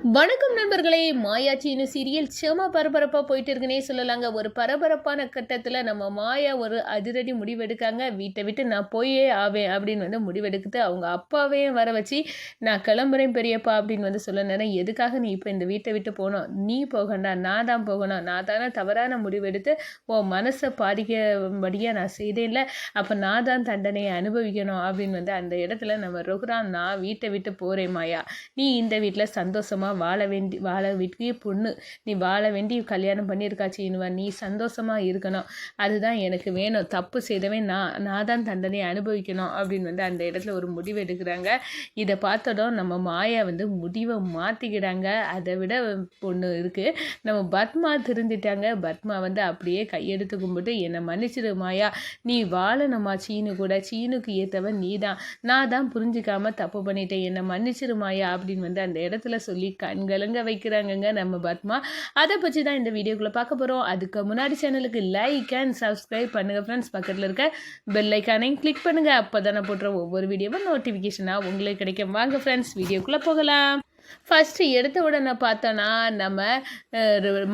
வணக்கம் நண்பர்களே. மாயாச்சின்னு சீரியல் செம பரபரப்பாக போயிட்டு இருக்குன்னே சொல்லலாங்க. ஒரு பரபரப்பான கட்டத்தில் நம்ம மாயா ஒரு அதிரடி முடிவெடுக்காங்க. வீட்டை விட்டு நான் போயே ஆவேன் அப்படின்னு வந்து முடிவெடுக்குது அவங்க அப்பாவையும் வர வச்சு நான் கிளம்புறேன் பெரியப்பா அப்படின்னு வந்து சொல்ல நேரம். எதுக்காக நீ இப்போ இந்த வீட்டை விட்டு போகணும் நீ போகண்டா நான் தான் போகணும். நான் தானே தவறான முடிவெடுத்து உன் மனசை பாதிக்கபடியாக நான் செய்தேன்ல. அப்போ நான் தான் தண்டனையை அனுபவிக்கணும் அப்படின்னு வந்து அந்த இடத்துல நம்ம ரகுராம் நான் வீட்டை விட்டு போகிறேன் மாயா. நீ இந்த வீட்டில் சந்தோஷமாக வாழ வேண்டி வாழ வேண்டிய பொண்ணு நீ வாழ வேண்டி கல்யாணம் பண்ணியிருக்கா சீனுவா நீ சந்தோஷமாக இருக்கணும். அதுதான் எனக்கு வேணும். தப்பு செய்தவே நான் நான் தான் தண்டனை அனுபவிக்கணும் அப்படின்னு வந்து அந்த இடத்துல ஒரு முடிவு எடுக்கிறாங்க. இதை பார்த்ததும் நம்ம மாயா வந்து முடிவை மாற்றிக்கிறாங்க அதை விட பொண்ணு இருக்குது நம்ம பத்மா திருந்திட்டாங்க. பத்மா வந்து அப்படியே கையெடுத்து கும்பிட்டு என்னை மன்னிச்சிடு மாயா. நீ வாழணுமா சீனு கூட? சீனுக்கு ஏற்றவன் நீ தான் நான் தான் புரிஞ்சுக்காம தப்பு பண்ணிட்டேன். என்னை மன்னிச்சிடு மாயா அப்படின்னு வந்து அந்த இடத்துல சொல்லி கண்கலங்க வைக்கிறாங்கங்க நம்ம பத்மா. அதை பற்றி தான் இந்த வீடியோக்குள்ளே பார்க்க போகிறோம் அதுக்கு முன்னாடி சேனலுக்கு லைக் அண்ட் சப்ஸ்கிரைப் பண்ணுங்கள் ஃப்ரெண்ட்ஸ் பக்கத்தில் இருக்க பெல் ஐக்கானையும் கிளிக் பண்ணுங்கள் அப்போ தானே போடுற ஒவ்வொரு வீடியோவும் நோட்டிஃபிகேஷனாக உங்களுக்கு கிடைக்கும். வாங்க ஃப்ரெண்ட்ஸ் வீடியோக்குள்ளே போகலாம். ஃபஸ்ட்டு எடுத்த உடனே பார்த்தோன்னா நம்ம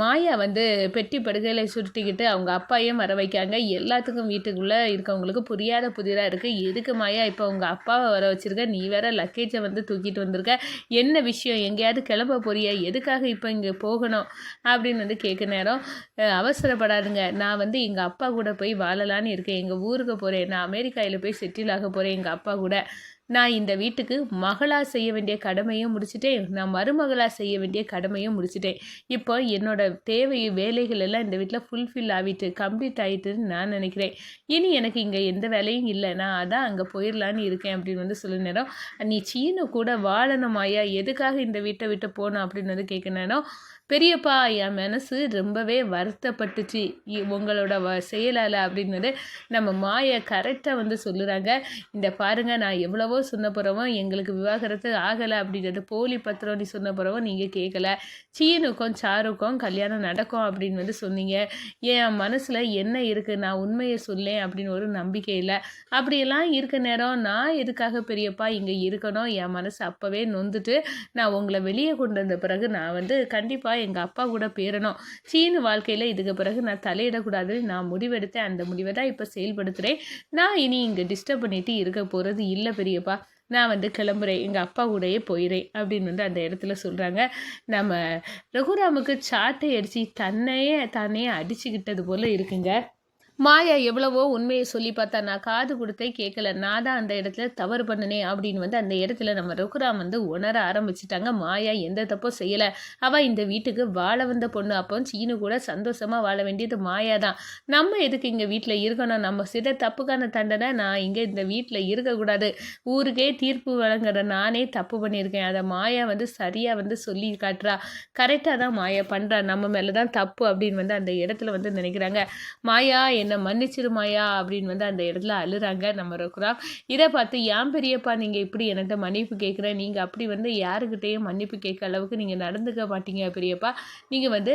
மாயா வந்து பெட்டி படுகையில் சுருட்டிக்கிட்டு அவங்க அப்பாவையும் வர வைக்காங்க எல்லாத்துக்கும் வீட்டுக்குள்ளே இருக்கவங்களுக்கு புரியாத புதிராக இருக்குது எதுக்கு மாயா இப்போ உங்கள் அப்பாவை வர வச்சுருக்க? நீ வேற லக்கேஜை வந்து தூக்கிட்டு வந்திருக்க. என்ன விஷயம்? எங்கேயாவது கிளம்ப போறியா? எதுக்காக இப்போ இங்கே போகணும்? அப்படின்னு வந்து கேட்க நேரம் அவசரப்படாதுங்க. நான் வந்து எங்கள் அப்பா கூட போய் வாழலான்னு இருக்கேன். எங்கள் ஊருக்கு போகிறேன் நான் அமெரிக்காவில் போய் செட்டில் ஆக போகிறேன் எங்கள் அப்பா கூட. நான் இந்த வீட்டுக்கு மகளாக செய்ய வேண்டிய கடமையும் முடிச்சிட்டேன். நான் மருமகளாக செய்ய வேண்டிய கடமையும் முடிச்சிட்டேன். இப்போ என்னோட தேவை வேலைகள் எல்லாம் இந்த வீட்டில் ஃபுல்ஃபில் ஆகிட்டு கம்ப்ளீட் ஆகிட்டுன்னு நான் நினைக்கிறேன். இனி எனக்கு இங்கே எந்த வேலையும் இல்லை. நான் அதான் அங்கே போயிடலான்னு இருக்கேன் அப்படின்னு வந்து சொல்ல நேரம். நீ சீனு கூட வாழணுமாயா எதுக்காக இந்த வீட்டை விட்டு போகணும் அப்படின்னு வந்து கேட்க நேரம். பெரியப்பா என் மனசு ரொம்பவே வருத்தப்பட்டுச்சு. இ- உங்களோட வ செயலால் அப்படின்னு நம்ம மாயை கரெக்டாக வந்து சொல்லுறாங்க. இந்த பாருங்க நான் எவ்வளவோ சொன்ன பிறவும் எங்களுக்கு விவாகரத்து ஆகலை அப்படின்றது போலி பத்திரம் நீ சொன்ன பிறவும் நீங்கள் கேட்கல. சீனுக்கும் சாருக்கும் கல்யாணம் நடக்கும் அப்படின்னு வந்து சொன்னீங்க. என் மனசில் என்ன இருக்குது நான் உண்மையை சொல்லேன் அப்படின்னு ஒரு நம்பிக்கை இல்லை. அப்படியெல்லாம் இருக்க நேரம் நான் எதுக்காக பெரியப்பா இங்கே இருக்கணும்? என் மனசு அப்போவே நொந்துட்டு நான் உங்களை வெளியே கொண்டு வந்த பிறகு நான் வந்து கண்டிப்பாக எங்கள் அப்பா கூட பேரணும். சீனு வாழ்க்கையில் இதுக்கு பிறகு நான் தலையிடக்கூடாதுன்னு நான் முடிவெடுத்தேன். அந்த முடிவை தான் இப்போ செயல்படுத்துகிறேன் நான் இனி இங்கே டிஸ்டர்ப் பண்ணிட்டு இருக்க போகிறது இல்லை பெரியப்பா. நான் வந்து கிளம்புறேன் எங்கள் அப்பா கூடயே போயிறேன் அப்படின்னு வந்து அந்த இடத்துல சொல்கிறாங்க நம்ம ரகுராமுக்கு சாட்டை அடித்து தன்னையே தன்னையே அடிச்சுக்கிட்டது போல் இருக்குங்க. மாயா எவ்வளவோ உண்மையை சொல்லி பார்த்தா நான் காது கொடுத்தே கேட்கல. நான் தான் அந்த இடத்துல தவறு பண்ணினேன் அப்படின்னு வந்து அந்த இடத்துல நம்ம ரகுராம் வந்து உணர ஆரம்பிச்சிட்டாங்க. மாயா எந்த தப்பும் செய்யலை. அவள் இந்த வீட்டுக்கு வாழ வந்த பொண்ணு. அப்போ சீனு கூட சந்தோஷமாக வாழ வேண்டியது மாயா தான். நம்ம எதுக்கு இங்கே வீட்டில் இருக்கணும்? நம்ம சில தப்புக்கான தண்டனை நான் இங்கே இந்த வீட்டில் இருக்கக்கூடாது. ஊருக்கே தீர்ப்பு வழங்குற நானே தப்பு பண்ணியிருக்கேன். அதை மாயா வந்து சரியாக வந்து சொல்லி காட்டுறா. கரெக்டாக தான் மாயா பண்ணுறா நம்ம மேலே தான் தப்பு அப்படின்னு வந்து அந்த இடத்துல வந்து நினைக்கிறாங்க. மாயா என்னை மன்னிச்சிருமாயா அப்படின்னு வந்து அந்த இடத்துல அழுறாங்க நம்ம ரகுராம். இதை பார்த்து ஏன் பெரியப்பா நீங்கள் இப்படி என்கிட்ட மன்னிப்பு கேட்குற நீங்கள் அப்படி வந்து யாருக்கிட்டேயும் மன்னிப்பு கேட்க அளவுக்கு நீங்கள் நடந்துக்க மாட்டீங்க பெரியப்பா. நீங்கள் வந்து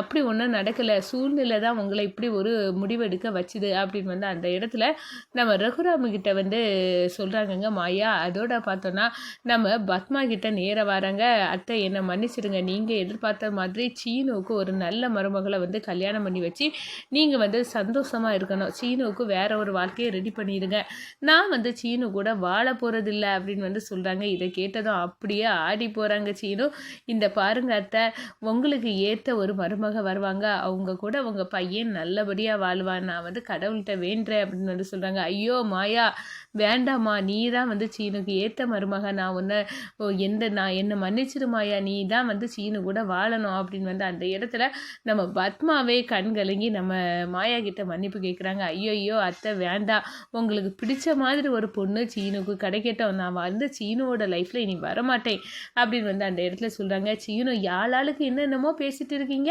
அப்படி ஒன்றும் நடக்கலை. சூழ்நிலை தான் உங்களை இப்படி ஒரு முடிவெடுக்க வச்சுது. அப்படின்னு வந்து அந்த இடத்துல நம்ம ரகுராமுகிட்ட வந்து சொல்கிறாங்கங்க மாயா. அதோட பார்த்தோன்னா நம்ம பத்மா கிட்ட நேராக வராங்க. அத்தை என்னை மன்னிச்சிடுங்க. நீங்கள் எதிர்பார்த்த மாதிரி சீனுவுக்கு ஒரு நல்ல மருமகளை வந்து கல்யாணம் பண்ணி வச்சு நீங்கள் வந்து சந்தோஷம் சந்தோஷமாக இருக்கணும். சீனுவுக்கு வேற ஒரு வாழ்க்கையை ரெடி பண்ணிடுங்க. நான் வந்து சீனு கூட வாழ போகிறதில்ல அப்படின்னு வந்து சொல்கிறாங்க இதை கேட்டதும் அப்படியே ஆடி போகிறாங்க சீனு. இந்த பாருங்க அத்தை உங்களுக்கு ஏற்ற ஒரு மருமக வருவாங்க. அவங்க கூட உங்கள் பையன் நல்லபடியாக வாழ்வான். நான் வந்து கடவுள்கிட்ட வேண்டேன் அப்படின்னு வந்து சொல்கிறாங்க ஐயோ மாயா வேண்டாமா நீ தான் வந்து சீனுக்கு ஏற்ற மருமக. நான் உன்னை ஓ, எந்த நான் என்னை மன்னிச்சிருமாயா நீ தான் வந்து சீனு கூட வாழணும் அப்படின்னு வந்து அந்த இடத்துல நம்ம பத்மாவே கண் கலங்கி நம்ம மாயா கிட்ட மன்னிப்பு கேட்குறாங்க ஐயோ அத்தை வேண்டாம் உங்களுக்கு பிடிச்ச மாதிரி ஒரு பொண்ணு சீனுக்கு கிடைக்கட்டும். நான் வந்து சீனுவோட லைஃப்பில் இனி வரமாட்டேன். அப்படின்னு வந்து அந்த இடத்துல சொல்கிறாங்க சீனு யாழாளுக்கு என்னென்னமோ பேசிகிட்டு இருக்கீங்க.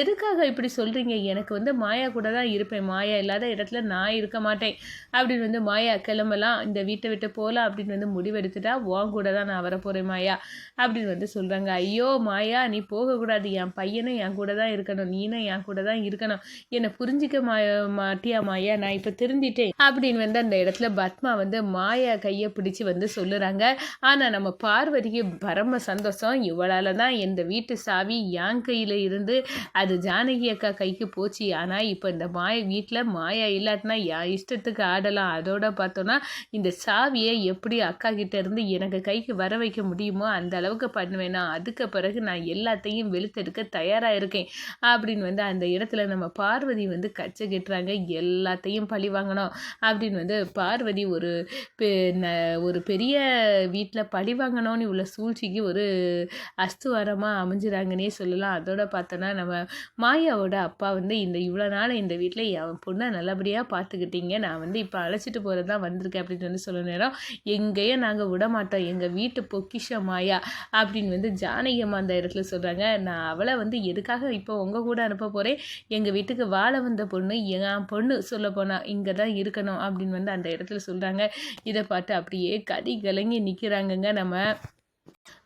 எதுக்காக இப்படி சொல்கிறீங்க எனக்கு வந்து மாயா கூட தான் இருப்பேன். மாயா இல்லாத இடத்துல நான் இருக்க மாட்டேன். அப்படின்னு வந்து மாயா கிளம்பலாம். இந்த வீட்டை விட்டு போகலாம் அப்படின்னு வந்து முடிவெடுத்துட்டா உன் கூட தான் நான் வரப்போகிறேன் மாயா. அப்படின்னு வந்து சொல்கிறாங்க ஐயோ மாயா நீ போகக்கூடாது. என் பையனும் என் கூட தான் இருக்கணும். நீனும் என் கூட தான் இருக்கணும். என்னை புரிஞ்சிக்க மா மாட்டியா மாயா நான் இப்போ திருந்திட்டேன். அப்படின்னு வந்து அந்த இடத்துல பத்மா வந்து மாயா கையை பிடிச்சி வந்து சொல்லுறாங்க. ஆனால் நம்ம பார்வதிக்கு பரம சந்தோஷம். இவளால் தான் இந்த வீட்டு சாவி என் கையில் இருந்து அது ஜானகி அக்கா கைக்கு போச்சு. ஆனால் இப்போ இந்த மாய வீட்டில் மாயா இல்லாட்டினா என் இஷ்டத்துக்கு ஆடலாம். அதோட பார்த்தோன்னா இந்த சாவியை எப்படி அக்கா கிட்ட இருந்து எனக்கு கைக்கு வர வைக்க முடியுமோ அந்த அளவுக்கு பண்ணுவேனா. அதுக்கு பிறகு நான் எல்லாத்தையும் வெளுத்தெடுக்க தயாராக இருக்கேன். அப்படின்னு வந்து அந்த இடத்துல நம்ம பார்வதி வந்து கச்சை பண்ணுறாங்க எல்லாத்தையும் பழி வாங்கணும் அப்படின்னு வந்து பார்வதி ஒரு ஒரு பெரிய வீட்டில் பழி வாங்கணும்னு உள்ள சூழ்ச்சிக்கு ஒரு அஸ்துவாரமாக அமைஞ்சிறாங்கன்னே சொல்லலாம். அதோட பார்த்தோன்னா நம்ம மாயாவோட அப்பா வந்து இந்த இவ்வளோ நாள் இந்த வீட்டில் என் பொண்ணை நல்லபடியாக பார்த்துக்கிட்டீங்க. நான் வந்து இப்போ அழைச்சிட்டு போகிறது தான் வந்திருக்கேன் அப்படின்னு வந்து சொல்ல நேரம் எங்கேயும் நாங்கள் விட மாட்டோம். எங்கள் வீட்டு பொக்கிஷ மாயா அப்படின்னு வந்து ஜானகியம்மா அந்த இடத்துல சொல்கிறாங்க நான் அவளை வந்து எதுக்காக இப்போ உங்கள் கூட அனுப்ப போகிறேன் எங்கள் வீட்டுக்கு வாழ வந்த பொண்ணு என் பொண்ணு சொல்ல போனால் இங்கே தான் இருக்கணும் அப்படின்னு வந்து அந்த இடத்துல சொல்கிறாங்க இதை பார்த்து அப்படியே கதி கலங்கி நிற்கிறாங்கங்க நம்ம.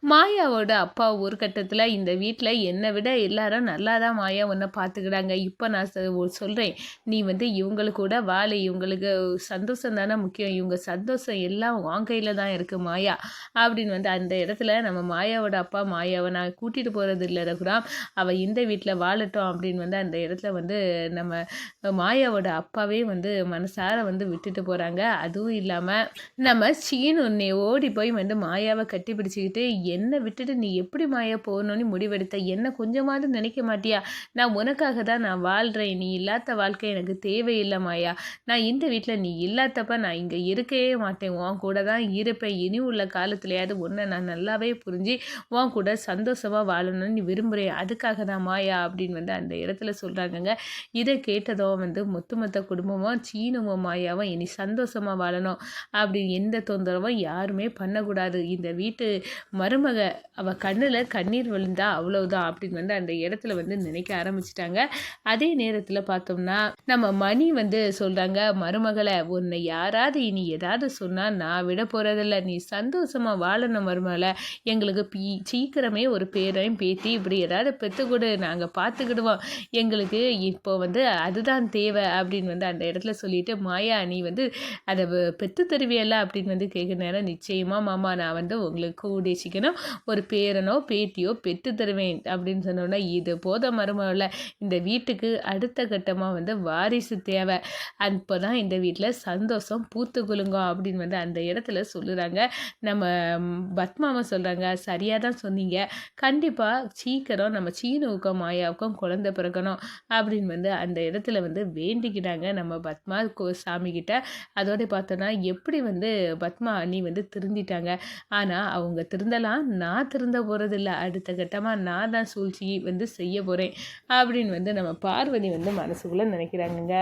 மாயாவோட அப்பா ஒரு கட்டத்தில் இந்த வீட்டில் என்னை விட எல்லாரும் நல்லா தான் மாயா ஒன்றை பார்த்துக்கிறாங்க. இப்போ நான் சொல்கிறேன் நீ வந்து இவங்களுக்கு கூட வாழை இவங்களுக்கு சந்தோஷம் தானே முக்கியம். இவங்க சந்தோஷம் எல்லாம் உன் கையில் தான் இருக்குது மாயா. அப்படின்னு வந்து அந்த இடத்துல நம்ம மாயாவோட அப்பா மாயாவை நான் கூட்டிகிட்டு போகிறது இல்லை ரகுராம். அவள் இந்த வீட்டில் வாழட்டும் அப்படின்னு வந்து அந்த இடத்துல வந்து நம்ம மாயாவோட அப்பாவே வந்து மனசார வந்து விட்டுட்டு போகிறாங்க அதுவும் இல்லாமல் நம்ம சீனு ஓடி போய் வந்து மாயாவை கட்டி பிடிச்சிக்கிட்டு என்னை விட்டுட்டு நீ எப்படி மாயா போகணும்னு முடிவெடுத்த? என்னை கொஞ்சமாவது நினைக்க மாட்டியா? நான் உனக்காக தான் நான் வாழ்கிறேன் நீ இல்லாத வாழ்க்கை எனக்கு தேவையில்லை மாயா. நான் இந்த வீட்டில் நீ இல்லாதப்ப நான் இங்கே இருக்கவே மாட்டேன். உன் கூட தான் இருப்பேன். இனி உள்ள காலத்துலையாவது ஒன்றை நான் நல்லாவே புரிஞ்சு உன் கூட சந்தோஷமாக வாழணும்னு நீ விரும்புகிறேன் அதுக்காக தான் மாயா அப்படின்னு வந்து அந்த இடத்துல சொல்கிறாங்கங்க இதை கேட்டதும் வந்து மொத்த மொத்த குடும்பமும் சீனமும் மாயாவும் இனி சந்தோஷமாக வாழணும். அப்படின்னு எந்த தொந்தரவும் யாருமே பண்ணக்கூடாது. இந்த வீட்டு மருமக அவள் கண்ணில் கண்ணீர் விழுந்தா அவ்வளவுதான் அப்படின்னு வந்து அந்த இடத்துல வந்து நினைக்க ஆரம்பிச்சிட்டாங்க. அதே நேரத்தில் பார்த்தோம்னா நம்ம மணி வந்து சொல்கிறாங்க மருமகளை உன்னை யாராவது இனி ஏதாவது சொன்னால் நான் விட போகிறதில்ல நீ சந்தோஷமாக வாழணும் மருமகளை. எங்களுக்கு பீ சீக்கிரமே ஒரு பேரையும் பேத்தி இப்படி ஏதாவது பெற்றுக்கொடு நாங்கள் பார்த்துக்கிடுவோம் எங்களுக்கு இப்போ வந்து அதுதான் தேவை அப்படின்னு வந்து அந்த இடத்துல சொல்லிட்டு மாயா நீ வந்து அதை பெற்று தருவியல்ல? அப்படின்னு வந்து கேட்குற நேரம் நிச்சயமாக மாமா நான் வந்து உங்களுக்கு கூடிய சீக்கிரம் ஒரு பேரனோ பேட்டியோ பெற்று தருவேன் அப்படின்னு சொன்னோன்னா இது போத மருமகள இந்த வீட்டுக்கு அடுத்த கட்டமாக வந்து வாரிசு தேவை. அப்போ தான் இந்த வீட்டில் சந்தோஷம் பூத்து குலுங்கும் அப்படின்னு வந்து அந்த இடத்துல சொல்லுறாங்க. நம்ம பத்மாவை சொல்கிறாங்க சரியாக தான் சொன்னீங்க. கண்டிப்பாக சீக்கிரம் நம்ம சீனுவுக்கும் மாயாவுக்கும் குழந்தை பிறக்கணும் அப்படின்னு வந்து அந்த இடத்துல வந்து வேண்டிக்கிட்டாங்க நம்ம பத்மா சாமி கிட்ட. அதோட பார்த்தோன்னா எப்படி வந்து பத்மா அண்ணி வந்து திருந்திட்டாங்க. ஆனால் அவங்க திருந்தலாம் நான் திருந்த போகிறதில்ல அடுத்த கட்டமாக நான் தான் சூழ்ச்சி வந்து செய்ய போகிறேன் அப்படின்னு வந்து நம்ம பார்வதி வந்து மனசுக்குள்ளே நினைக்கிறாங்கங்க.